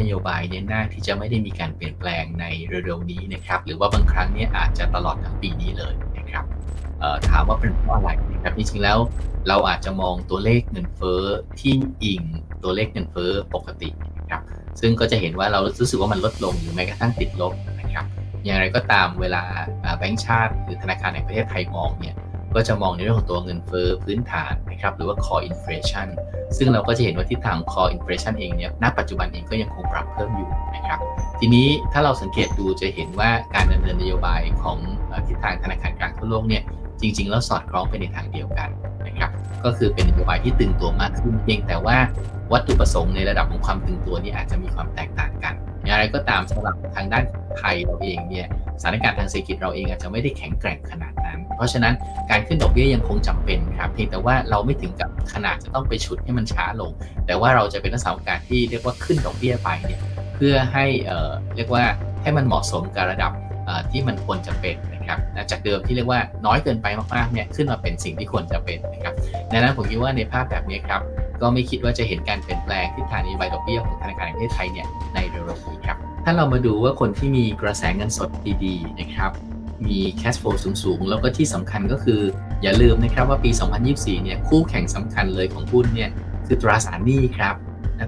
นโยบายเนี่ยน่าที่จะไม่ได้มีการเปลี่ยนแปลงในเร็วๆนี้นะครับ หรือว่าบางครั้งเนี่ยอาจจะตลอดทั้งปีนี้เลยนะครับถามว่าเป็นเพราะอะไรนะครับจริงๆแล้วเราอาจจะมองตัวเลขเงินเฟ้อที่อิงตัวเลขเงินเฟ้อปกตินะครับซึ่งก็จะเห็นว่าเรารู้สึกว่ามันลดลงหรือแม้กระทั่งติดลบนะครับอย่างไรก็ตามเวลาแบงก์ชาติ หรือธนาคารแห่งประเทศไทยมองเนี่ย ก็จะมองในเรื่องของตัวเงินเฟ้อพื้นฐานนะครับหรือว่า core inflation ซึ่งเราก็จะเห็นว่าทิศทาง core inflation เองเนี่ยณปัจจุบันเองก็ยังคงปรับเพิ่มอยู่นะครับทีนี้ถ้าเราสังเกตดูจะเห็นว่าการดำเนินนโยบายของทิศทางธนาคารกลางทั่วโลกเนี่ยจริง ๆ แล้วสอดคล้องไปในทางเดียวกันนะครับก็คือเป็นนโยบายที่ตึงตัวมากขึ้นเพียงแต่ว่าวัตถุประสงค์ในระดับของความตึงตัวนี้อาจจะมีความแตกต่างกันอย่างไรก็ตามสำหรับทางด้านไทยเราเองเนี่ยสถานการณ์ทางเศรษฐกิจเราเองอาจจะไม่ได้แข็งแกร่งขนาดนั้น เพราะฉะนั้นการขึ้นดอกเบี้ยยังคงจำเป็นครับเพียงแต่ว่าเราไม่ถึงกับขนาดจะต้องไปฉุดให้มันช้าลง แต่ว่าเราจะเป็นลักษณะของการที่เรียกว่าขึ้นดอกเบี้ยไปเนี่ยเพื่อให้เอ่อเรียกว่าให้มันเหมาะสมกับระดับที่มันควรจะเป็นนะครับจากเดิมที่เรียกว่าน้อยเกินไปมากๆเนี่ยขึ้นมาเป็นสิ่งที่ควรจะเป็นนะครับดังนั้นผมคิดว่าในภาพแบบนี้ครับก็ไม่คิดว่าจะเห็นการเปลี่ยนแปลงทิศทางนโยบายดอกเบี้ยของธนาคารแห่งประเทศไทยเนี่ยในเร็วๆนี้ครับถ้าเรามาดูว่าคนที่มีกระแสเงินสดดีๆนะครับ มี cash flow สูงๆ แล้วก็ที่สำคัญก็คืออย่าลืมนะครับว่าปี 2024 เนี่ยคู่แข่งสำคัญเลยของหุ้นเนี่ยคือตราสารหนี้ครับ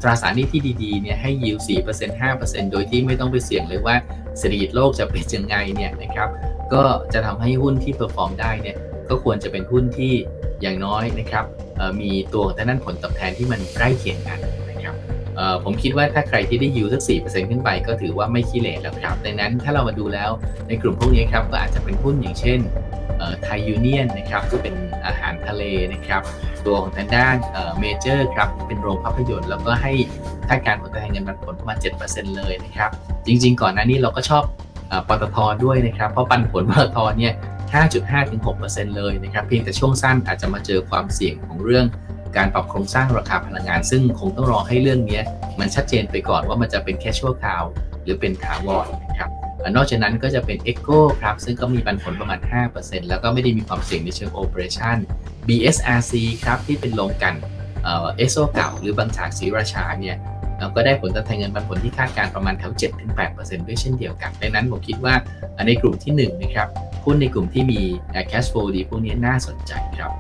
ตราสารหนี้ที่ดีๆเนี่ยให้ yield 4% 5%โดยที่ไม่ต้องไปเสี่ยงเลยว่าเศรษฐกิจโลกจะเป็นยังไงเนี่ยนะครับก็จะทำให้หุ้นที่ perform ได้เนี่ยก็ควรจะเป็นหุ้นที่อย่างน้อยนะครับมีตัวของด้านผลตอบแทนที่มันใกล้เคียงกัน ผมคิดว่าถ้าใครที่ได้ยิวสัก 4%ขึ้นไปก็ถือว่าไม่ขี้เหร่แล้วครับดังนั้นถ้าเรามาดูแล้วในกลุ่มพวกนี้ครับก็อาจจะเป็นหุ้นอย่างเช่นไทยยูเนียนนะครับก็เป็นอาหารทะเลนะครับ ตัวของทางด้านเมเจอร์ครับเป็นโรงภาพยนตร์แล้วก็ให้คาดการณ์ผลตอบแทนเงินปันผลประมาณ 7%เลยนะครับ จริงๆ ก่อนหน้านี้เราก็ชอบอปตทด้วยนะครับ เพราะปันผลปตทเนี่ย 5.5ถึง6%เลยนะครับ เพียงแต่ช่วงสั้นอาจจะมาเจอความเสี่ยงของเรื่อง การปรับโครงสร้างราคาพลังงาน ซึ่งคงต้องรอให้เรื่องนี้มันชัดเจนไปก่อนว่ามันจะเป็นแค่ชั่วคราวหรือเป็นถาวรนะครับอนอกจากนั้นก็จะเป็น e c o ครับ ซึ่งก็มีปันผลประมาณ 5%แล้วก็ไม่ได้มีความเสี่ยงในเชิง Operation BSRC ครับที่เป็นโรงกันเอเอสโซเก่าหรือบางจากศรีราชาเนี่ยเราก็ได้ผลตอบแทนเงินปันผลที่คาดการประมาณแถว7-8%ด้วยเช่นเดียวกัน ดังนั้นผมคิดว่าในกลุ่มที่1นะครับ หุ้นในกลุ่มที่มี cash flow ดีพวกนี้น่าสนใจครับ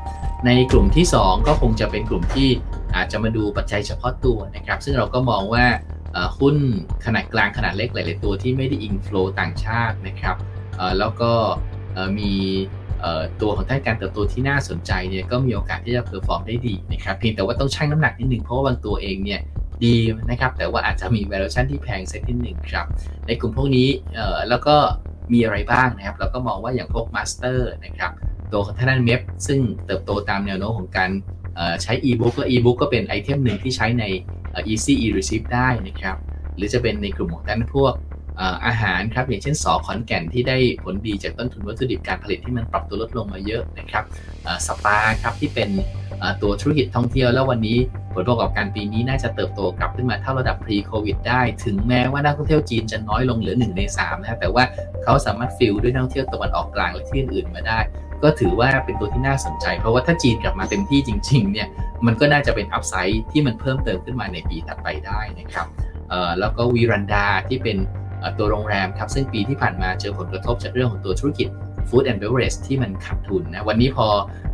ในกลุ่มที่ 2 ก็คงจะเป็นกลุ่มที่อาจจะมาดูปัจจัยเฉพาะตัวนะครับ ซึ่งเราก็มองว่าหุ้นขนาดกลางขนาดเล็กหลาย ๆ ตัวที่ไม่ได้อิงโฟลต่างชาตินะครับแล้วก็มีตัวของด้านการเติบโตที่น่าสนใจเนี่ยก็มีโอกาสที่จะเพอร์ฟอร์มได้ดีนะครับเพียงแต่ว่าต้องชั่งน้ำหนักนิดหนึ่งเพราะว่าบางตัวเองเนี่ยดีนะครับแต่ว่าอาจจะมี valuation ที่แพงสักนิดหนึ่งครับในกลุ่มพวกนี้แล้วก็ มีอะไรบ้างนะครับ เราก็มองว่าอย่างพวกมาสเตอร์นะครับ ตัวของทางด้านเมฟซึ่งเติบโตตามแนวโน้มของการใช้ e-book และ e-book ก็เป็นไอเทมหนึ่งที่ใช้ในอ่อ easy e-receipt ได้นะครับ หรือจะเป็นในกลุ่มของด้านพวก อาหารครับอย่างเช่นสอขอนแก่นที่ได้ผลดีจากต้นทุนวัตถุดิบการผลิตที่มันปรับตัวลดลงมาเยอะนะครับสปาครับที่เป็นตัวธุรกิจท่องเที่ยวแล้ววันนี้ผลประกอบการปีนี้น่าจะเติบโตกลับขึ้นมาเท่าระดับ pre covid ได้ ถึงแม้ว่านักท่องเที่ยวจีนจะน้อยลงเหลือ1ใน3นะแต่ว่าเขาสามารถฟิลด้วยนักท่องเที่ยวตะวันออกกลางและที่อื่นๆมาได้ ก็ถือว่าเป็นตัวที่น่าสนใจ เพราะว่าถ้าจีนกลับมาเต็มที่จริงๆเนี่ยมันก็น่าจะเป็นอัพไซด์ที่มันเพิ่มเติมขึ้นมาในปีถัดไปได้นะครับแล้วก็วีรันดาที่เป็น ตัวโรงแรมครับซึ่งปีที่ผ่านมาเจอผลกระทบจากเรื่องของตัวธุรกิจ Food and Beverage ที่มันขาดทุนนะวันนี้พอ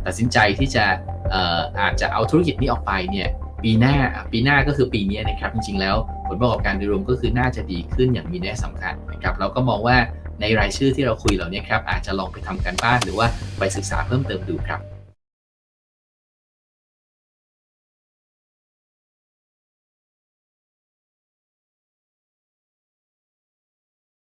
ตัดสินใจที่จะเอ่ออาจจะเอาธุรกิจนี้ออกไปเนี่ยปีหน้าปีหน้าก็คือปีนี้นะครับจริงๆแล้วผลประกอบการโดยรวมก็คือน่าจะดีขึ้นอย่างมีนัยสำคัญนะครับเราก็มองว่าในรายชื่อที่เราคุยเหล่านี้ครับอาจจะลองไปทำการบ้านหรือว่าไปศึกษาเพิ่มเติมดูครับ